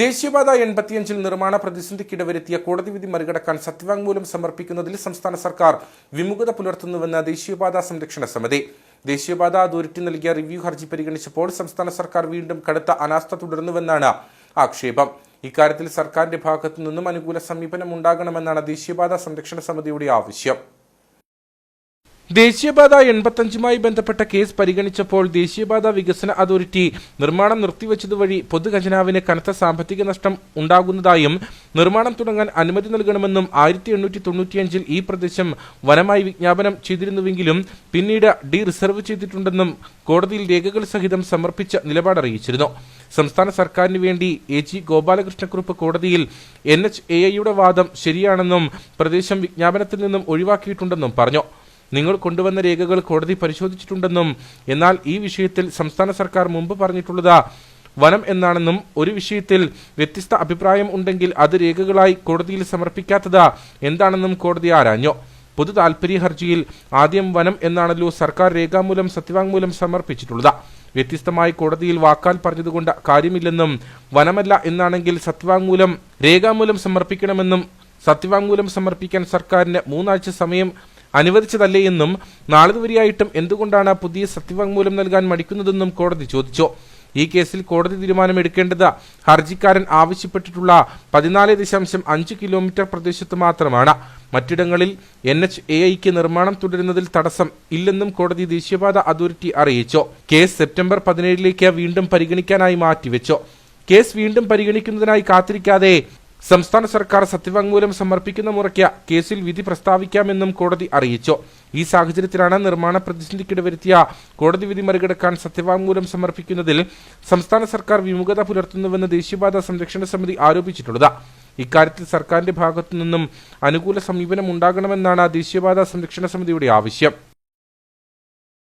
ദേശീയപാത എൺപത്തിയഞ്ചിൽ നിർമ്മാണ പ്രതിസന്ധിക്കിടെ വരുത്തിയ കോടതി വിധി മറികടക്കാൻ സത്യവാങ്മൂലം സമർപ്പിക്കുന്നതിൽ സംസ്ഥാന സർക്കാർ വിമുഖത പുലർത്തുന്നുവെന്ന് ദേശീയപാത സംരക്ഷണ സമിതി. ദേശീയപാത അതോറിറ്റി നൽകിയ റിവ്യൂ ഹർജി പരിഗണിച്ചപ്പോൾ സംസ്ഥാന സർക്കാർ വീണ്ടും കടുത്ത അനാസ്ഥ തുടരുന്നുവെന്നാണ് ആക്ഷേപം. ഇക്കാര്യത്തിൽ സർക്കാരിന്റെ ഭാഗത്തു നിന്നും അനുകൂല സമീപനം ഉണ്ടാകണമെന്നാണ് ദേശീയപാത സംരക്ഷണ സമിതിയുടെ ആവശ്യം. ദേശീയപാത എൺപത്തഞ്ചുമായി ബന്ധപ്പെട്ട കേസ് പരിഗണിച്ചപ്പോൾ ദേശീയപാത വികസന അതോറിറ്റി നിർമ്മാണം നിർത്തിവെച്ചതുവഴി പൊതുഖജനാവിന് കനത്ത സാമ്പത്തിക നഷ്ടം ഉണ്ടാകുന്നതായും നിർമ്മാണം തുടങ്ങാൻ അനുമതി നൽകണമെന്നും ആയിരത്തി എണ്ണൂറ്റി തൊണ്ണൂറ്റിയഞ്ചിൽ ഈ പ്രദേശം വനമായി വിജ്ഞാപനം ചെയ്തിരുന്നുവെങ്കിലും പിന്നീട് ഡി റിസർവ് ചെയ്തിട്ടുണ്ടെന്നും കോടതിയിൽ രേഖകൾ സഹിതം സമർപ്പിച്ച നിലപാട് അറിയിച്ചിരുന്നു. സംസ്ഥാന സർക്കാരിന് വേണ്ടി എ ജി ഗോപാലകൃഷ്ണക്കുറുപ്പ് കോടതിയിൽ എൻ എച്ച് എ ഐയുടെ വാദം ശരിയാണെന്നും പ്രദേശം വിജ്ഞാപനത്തിൽ നിന്നും ഒഴിവാക്കിയിട്ടുണ്ടെന്നും പറഞ്ഞു. നിങ്ങൾ കൊണ്ടുവന്ന രേഖകൾ കോടതി പരിശോധിച്ചിട്ടുണ്ടെന്നും എന്നാൽ ഈ വിഷയത്തിൽ സംസ്ഥാന സർക്കാർ മുമ്പ് പറഞ്ഞിട്ടുള്ളത് വനം എന്നാണെന്നും ഒരു വിഷയത്തിൽ വ്യത്യസ്ത അഭിപ്രായം ഉണ്ടെങ്കിൽ അത് രേഖകളായി കോടതിയിൽ സമർപ്പിക്കാത്തത് എന്താണെന്നും കോടതി ആരാഞ്ഞു. പൊതു താൽപര്യ ഹർജിയിൽ ആദ്യം വനം എന്നാണല്ലോ സർക്കാർ രേഖാമൂലം സത്യവാങ്മൂലം സമർപ്പിച്ചിട്ടുള്ളത്. വ്യത്യസ്തമായി കോടതിയിൽ വാക്കാൽ പറഞ്ഞതുകൊണ്ട് കാര്യമില്ലെന്നും വനമല്ല എന്നാണെങ്കിൽ സത്യവാങ്മൂലം രേഖാമൂലം സമർപ്പിക്കണമെന്നും സത്യവാങ്മൂലം സമർപ്പിക്കാൻ സർക്കാരിന് മൂന്നാഴ്ച സമയം അനുവദിച്ചതല്ലേ എന്നും നാളിതുവരെയായിട്ടും എന്തുകൊണ്ടാണ് പുതിയ സത്യവാങ്മൂലം നൽകാൻ മടിക്കുന്നതെന്നും കോടതി ചോദിച്ചു. ഈ കേസിൽ കോടതി തീരുമാനമെടുക്കേണ്ടത് ഹർജിക്കാരൻ ആവശ്യപ്പെട്ടിട്ടുള്ള പതിനാല് ദശാംശം അഞ്ച് കിലോമീറ്റർ പ്രദേശത്ത് മാത്രമാണ്. മറ്റിടങ്ങളിൽ എൻ എച്ച് എ ഐക്ക് നിർമ്മാണം തുടരുന്നതിൽ തടസ്സം ഇല്ലെന്നും കോടതി ദേശീയപാത അതോറിറ്റി അറിയിച്ചു. കേസ് സെപ്റ്റംബർ പതിനേഴിലേക്ക് വീണ്ടും പരിഗണിക്കാനായി മാറ്റിവെച്ചു. കേസ് വീണ്ടും പരിഗണിക്കുന്നതിനായി കാത്തിരിക്കാതെ സംസ്ഥാന സർക്കാർ സത്യവാങ്മൂലം സമർപ്പിക്കുന്ന മുറയ്ക്ക് കേസിൽ വിധി പ്രസ്താവിക്കാമെന്നും കോടതി അറിയിച്ചു. ഈ സാഹചര്യത്തിലാണ് നിർമ്മാണ പ്രതിസന്ധിക്കിടെ വരുത്തിയ കോടതി വിധി മറികടക്കാൻ സത്യവാങ്മൂലം സമർപ്പിക്കുന്നതിൽ സംസ്ഥാന സർക്കാർ വിമുഖത പുലർത്തുന്നുവെന്ന് ദേശീയപാത സംരക്ഷണ സമിതി ആരോപിച്ചിട്ടുള്ളത്. ഇക്കാര്യത്തിൽ സർക്കാരിന്റെ ഭാഗത്തു നിന്നും അനുകൂല സമീപനം ഉണ്ടാകണമെന്നാണ് ദേശീയപാത സംരക്ഷണ സമിതിയുടെ ആവശ്യം.